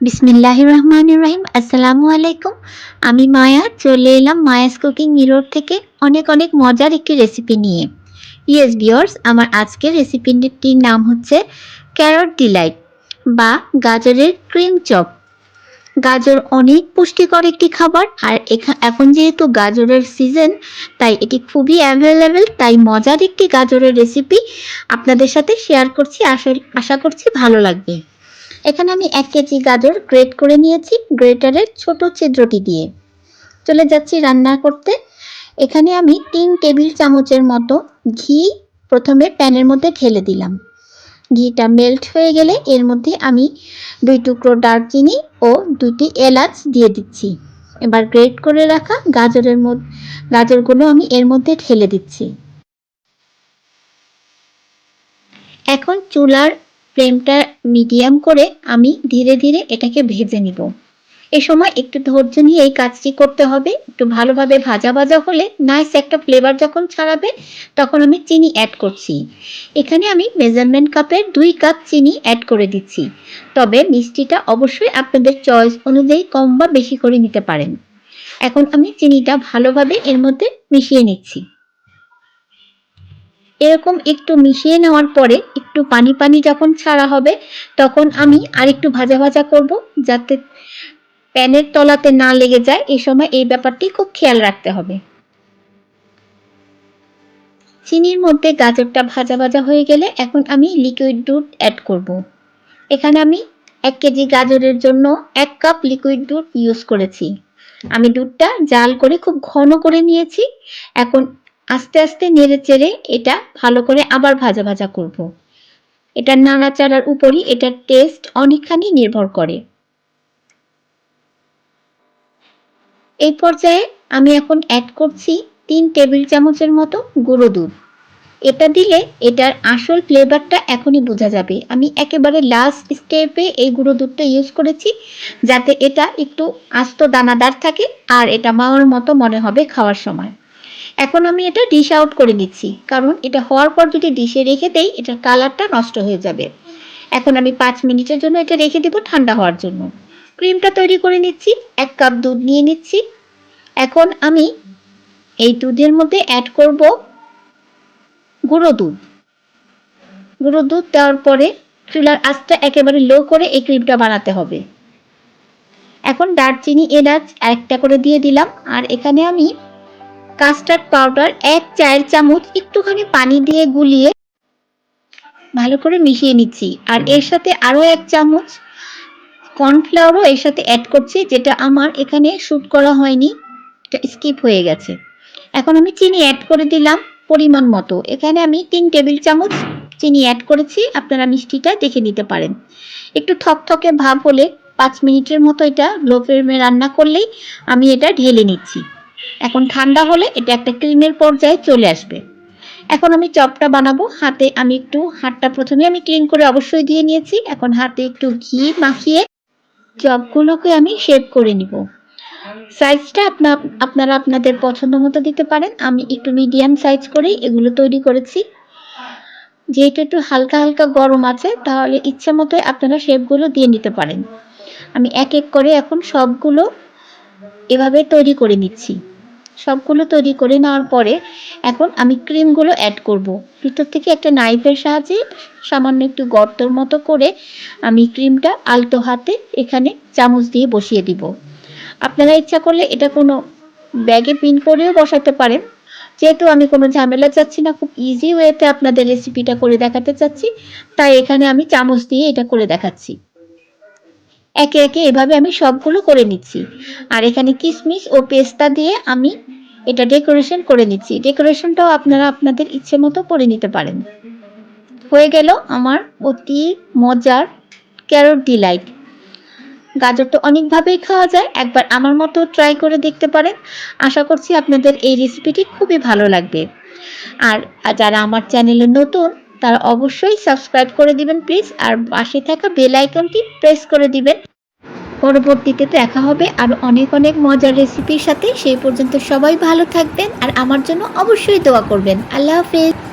বিসমিল্লাহ রহমান রহিম আসসালামু আলাইকুম আমি মায়া, চলে এলাম মায়াস কুকিং মিরর থেকে অনেক অনেক মজার একটি রেসিপি নিয়ে। ইয়েস বিয়র্স আমার আজকের রেসিপিটির নাম হচ্ছে ক্যারট ডিলাইট বা গাজরের ক্রিম চপ। গাজর অনেক পুষ্টিকর একটি খাবার, আর এখা- এখন যেহেতু গাজরের সিজন তাই এটি খুবই অ্যাভেলেবেল তাই মজার একটি গাজরের রেসিপি আপনাদের সাথে শেয়ার করছি আশা করছি ভালো লাগবে। এখানে আমি এক কেজি গাজর গ্রেট করে নিয়েছি গ্রেটারের ছোট ছিদ্রটি দিয়ে। চলে যাচ্ছি রান্না করতে। এখানে আমি তিন টেবিল চামচের মতো ঘি প্রথমে প্যানের মধ্যে ঢেলে দিলাম। ঘিটা মেল্ট হয়ে গেলে এর মধ্যে আমি দুই টুকরো দারচিনি ও দুটি এলাচ দিয়ে দিচ্ছি। এবার গ্রেট করে রাখা গাজরের মধ্যে গাজরগুলো আমি এর মধ্যে ঢেলে দিচ্ছি। এখন চুলার ফ্লেমটা মিডিয়াম করে আমি ধীরে ধীরে এটাকে ভেজে নিব। এ সময় একটু ধৈর্য নিয়ে এই কাজটি করতে হবে। একটু ভালোভাবে ভাজা ভাজা হলে নাইস একটা ফ্লেভার যখন ছাড়াবে, তখন আমি চিনি অ্যাড করছি। এখানে আমি মেজারমেন্ট কাপের দুই কাপ চিনি অ্যাড করে দিচ্ছি। তবে মিষ্টিটা অবশ্যই আপনাদের চয়েস অনুযায়ী কম বা বেশি করে নিতে পারেন। এখন আমি চিনিটা ভালোভাবে এর মধ্যে মিশিয়ে নিচ্ছি। এরকম একটু মিশিয়ে নেওয়ার পরে একটু পানি পানি যখন ছাড়া হবে, তখন আমি আরেকটু ভাজা ভাজা করব যাতে প্যানের তলাতে না লেগে যায়। এই সময় এই ব্যাপারটি খুব খেয়াল রাখতে হবে। চিনির মধ্যে গাজরটা ভাজা ভাজা হয়ে গেলে এখন আমি লিকুইড দুধ অ্যাড করব। এখানে আমি এক কেজি গাজরের জন্য এক কাপ লিকুইড দুধ ইউজ করেছি। আমি দুধটা জাল করে খুব ঘন করে নিয়েছি। এখন আস্তে আস্তে নেড়ে চেড়ে এটা ভালো করে আবার ভাজা ভাজা করব। এটা নাড়াচাড়ার উপরই এটার টেস্ট অনেকখানি নির্ভর করে। এই পর্যায়ে আমি এখন অ্যাড করছি তিন টেবিল চামচের মতো গুঁড়ো দুধ। এটা দিলে এটার আসল ফ্লেভারটা এখনই বোঝা যাবে। আমি একেবারে লাস্ট স্টেপে এই গুঁড়ো দুধটা ইউজ করেছি যাতে এটা একটু আস্ত দানাদার থাকে আর এটা মাওয়ার মতো মনে হবে খাওয়ার সময়। এখন আমি এটা ডিশ আউট করে নিচ্ছি। কারণ এটা হওয়ার পর যদি ডিশে রেখে দেই, এটার কালারটা নষ্ট হয়ে যাবে। এখন আমি পাঁচ মিনিটের জন্য এটা রেখে দেবো ঠান্ডা হওয়ার জন্য। ক্রিমটা তৈরি করে নিচ্ছি, এক কাপ দুধ নিয়ে নিচ্ছি। এখন আমি এই দুধের মধ্যে অ্যাড করব গুঁড়ো দুধ। গুঁড়ো দুধ দেওয়ার পরে চুলার আঁচটা একেবারে লো করে এই ক্রিমটা বানাতে হবে। এখন দারচিনি, এলাচ একটা করে দিয়ে দিলাম। আর এখানে আমি কাস্টার্ড পাউডার এক চায়ের চামচ একটুখানি পানি দিয়ে গুলিয়ে ভালো করে মিশিয়ে নিচ্ছি। আর এর সাথে আরও এক চামচ কর্নফ্লাওয়ারও এর সাথে অ্যাড করছি, যেটা আমার এখানে শ্যুট করা হয়নি, এটা স্কিপ হয়ে গেছে। এখন আমি চিনি অ্যাড করে দিলাম পরিমাণ মতো। এখানে আমি তিন টেবিল চামচ চিনি অ্যাড করেছি, আপনারা মিষ্টিটা দেখে নিতে পারেন। একটু থকথকে ভাব হলে পাঁচ মিনিটের মতো এটা লো ফ্লেমে রান্না করলেই আমি এটা ঢেলে নিচ্ছি। এখন ঠান্ডা হলে এটা একটা ক্রিমের পর্যায়ে চলে আসবে। এখন আমি চপটা বানাবো। হাতে আমি একটু হাতটা প্রথমে আমি ক্লিন করে অবশ্যই দিয়ে নিয়েছি। এখন হাতে একটু ঘি মাখিয়ে চপগুলোকে আমি শেপ করে নিব। সাইজটা আপনার আপনারা আপনাদের পছন্দ মতো দিতে পারেন। আমি একটু মিডিয়াম সাইজ করেই এগুলো তৈরি করেছি। যেহেতু একটু হালকা হালকা গরম আছে, তাহলে ইচ্ছে মতোই আপনারা শেপগুলো দিয়ে নিতে পারেন। আমি এক এক করে এখন সবগুলো এভাবে তৈরি করে নিচ্ছি। সবগুলো তৈরি করে নেওয়ার পরে এখন আমি ক্রিমগুলো অ্যাড করব। ভিতর থেকে একটা নাইফের সাহায্যে সামান্য একটু গর্তর মতো করে আমি ক্রিমটা আলতো হাতে এখানে চামচ দিয়ে বসিয়ে দিব। আপনারা ইচ্ছা করলে এটা কোনো ব্যাগে পিন করেও বসাতে পারেন। যেহেতু আমি কোনো ঝামেলা চাচ্ছি না, খুব ইজি ওয়েতে আপনাদের রেসিপিটা করে দেখাতে চাচ্ছি, তাই এখানে আমি চামচ দিয়ে এটা করে দেখাচ্ছি। একে একে এভাবে আমি সবগুলো করে নিচ্ছি। আর এখানে কিশমিশ ও পেস্তা দিয়ে আমি এটা ডেকোরেশন করে নিচ্ছি। ডেকোরেশনটাও আপনারা আপনাদের ইচ্ছে মতো করে নিতে পারেন। হয়ে গেল আমার অতি মজার ক্যারট ডিলাইট গাজর তো অনেকভাবেই খাওয়া যায়, একবার আমার মতো ট্রাই করে দেখতে পারেন। আশা করছি আপনাদের এই রেসিপিটি খুবই ভালো লাগবে। আর যারা আমার চ্যানেলে নতুন, তারা অবশ্যই সাবস্ক্রাইব করে দিবেন প্লিজ আর পাশে থাকা বেল আইকনটি প্রেস করে দিবেন। পরবর্তীতে দেখা হবে আর অনেক অনেক মজার রেসিপির সাথে। সেই পর্যন্ত সবাই ভালো থাকবেন আর আমার জন্য অবশ্যই দোয়া করবেন। আল্লাহ হাফেজ।